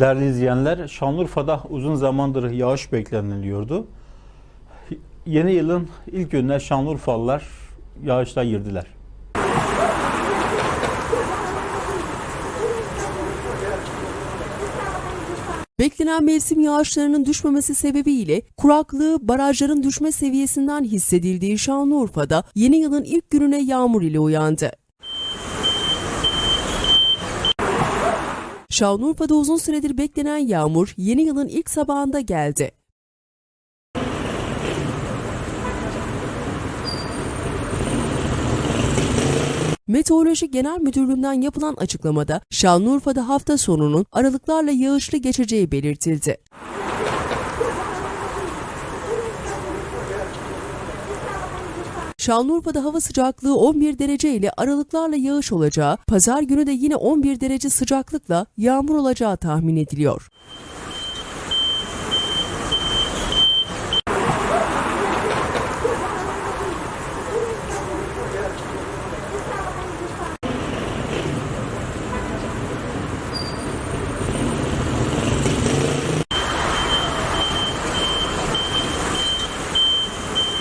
Değerli izleyenler, Şanlıurfa'da uzun zamandır yağış bekleniliyordu. Yeni yılın ilk gününe Şanlıurfalılar yağışla girdiler. Beklenen mevsim yağışlarının düşmemesi sebebiyle kuraklığı barajların düşme seviyesinden hissedildiği Şanlıurfa'da yeni yılın ilk gününe yağmur ile uyandı. Şanlıurfa'da uzun süredir beklenen yağmur yeni yılın ilk sabahında geldi. Meteoroloji Genel Müdürlüğü'nden yapılan açıklamada Şanlıurfa'da hafta sonunun aralıklarla yağışlı geçeceği belirtildi. Şanlıurfa'da hava sıcaklığı 11 derece ile aralıklarla yağış olacağı, pazar günü de yine 11 derece sıcaklıkla yağmur olacağı tahmin ediliyor.